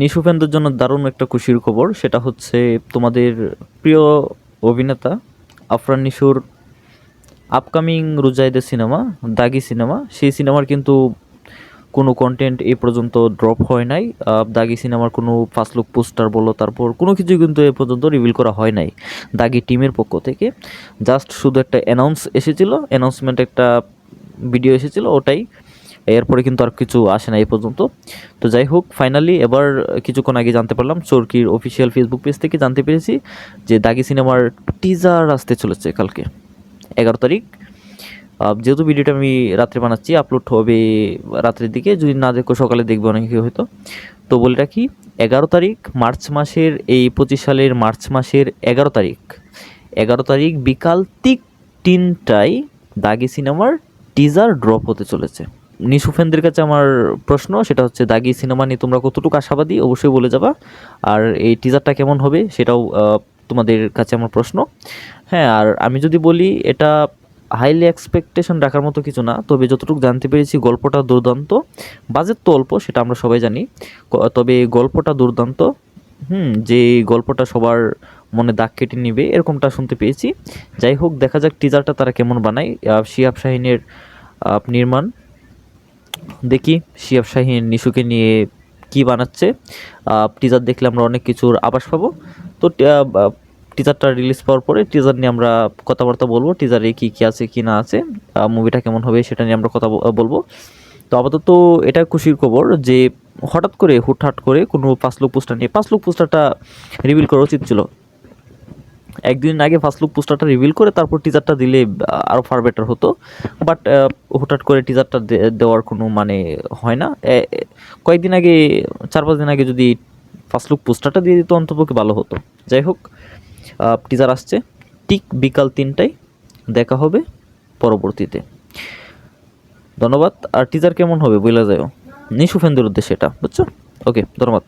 নিশু ফ্যানদের জন্য দারুণ একটা খুশির খবর, সেটা হচ্ছে তোমাদের প্রিয় অভিনেতা আফরান নিশুর আপকামিং রুজাইদের সিনেমা, দাগি সিনেমা। সেই সিনেমার কিন্তু কোনো কন্টেন্ট এ পর্যন্ত ড্রপ হয় নাই। দাগি সিনেমার কোনো ফার্স্ট লুক পোস্টার বলো, তারপর কোনো কিছুই কিন্তু এ পর্যন্ত রিভিল করা হয় নাই দাগি টিমের পক্ষ থেকে। জাস্ট শুধু একটা অ্যানাউন্স এসেছিল অ্যানাউন্সমেন্ট একটা ভিডিও এসেছিল, ওটাই। এরপরে কিন্তু আর কিছু আসে না এই পর্যন্ত। তো যাই হোক ফাইনালি এবার কিছুক্ষণ আগে জানতে পারলাম, চরকির অফিসিয়াল ফেসবুক পেজ থেকে জানতে পেরেছি যে দাগি সিনেমার টিজার আসতে চলেছে কালকে, এগারো তারিখ। যেহেতু ভিডিওটা আমি রাত্রে বানাচ্ছি আপলোড হবে রাত্রের দিকে, যদি না দেখো সকালে দেখবে অনেকে হয়তো। তো বলে রাখি, এগারো তারিখ, মার্চ মাসের এই পঁচিশ সালের মার্চ মাসের এগারো তারিখ। এগারো তারিখ বিকাল তিক তিনটায় দাগি সিনেমার টিজার ড্রপ হতে চলেছে। নিশু ফ্যানদের কাছে আমার প্রশ্ন, সেটা হচ্ছে, দাগি সিনেমা নিয়ে তোমরা কতটুকু আশাবাদী? অবশ্যই বলে যাবা। আর এই টিজারটা কেমন হবে, সেটাও তোমাদের কাছে আমার প্রশ্ন। হ্যাঁ আর আমি যদি বলি, এটা হাইলি এক্সপেকটেশন রাখার মতো কিছু না, তবে যতটুকু জানতে পেরেছি, গল্পটা দুর্দান্ত। বাজেট তো অল্প, সেটা আমরা সবাই জানি। তবে গল্পটা দুর্দান্ত। হুম, যে গল্পটা সবার মনে দাগ কেটে নিবে, এরকমটা শুনতে পেয়েছি। যাই হোক, দেখা যাক টিজারটা তারা কেমন বানায়। শিহাব শাহিনের নির্মাণ। দেখি শিহাব শাহিন, নিশুকে নিয়ে কি বানাচ্ছে। টিজার দেখলে আমরা অনেক কিছুর আভাস পাবো। তো টিজারটা রিলিজ পাওয়ার পরে টিজার নিয়ে আমরা কথাবার্তা বলব। টিজারে কি কি আছে, কি না আছে মুভিটা কেমন হবে সেটা নিয়ে আমরা কথা বলব। তো, আপাতত এটা খুশির খবর যে, হঠাৎ করে, হুটহাট করে কোনো পাঁচ লোক পোস্টার নিয়ে, পাঁচ লোক পোস্টারটা রিভিল করা উচিত ছিল। একদিন আগে ফার্স্ট লুক পোস্টারটা রিভিল করে তারপর টিজারটা দিলে আহ, আরও ফার বেটার হতো। বাট হঠাৎ করে টিজারটা দেওয়ার কোনো মানে হয় না। কয়েকদিন আগে চার পাঁচ দিন আগে যদি ফার্স্ট লুক পোস্টারটা দিয়ে দিত অন্তপক্ষে ভালো হতো। যাই হোক টিজার আসছে। ঠিক বিকাল তিনটায় দেখা হবে পরবর্তীতে। ধন্যবাদ। আর টিজার কেমন হবে বলে যাও নিশু ফ্যানদের উদ্দেশ্যে এটা বুঝছ? ওকে ধন্যবাদ।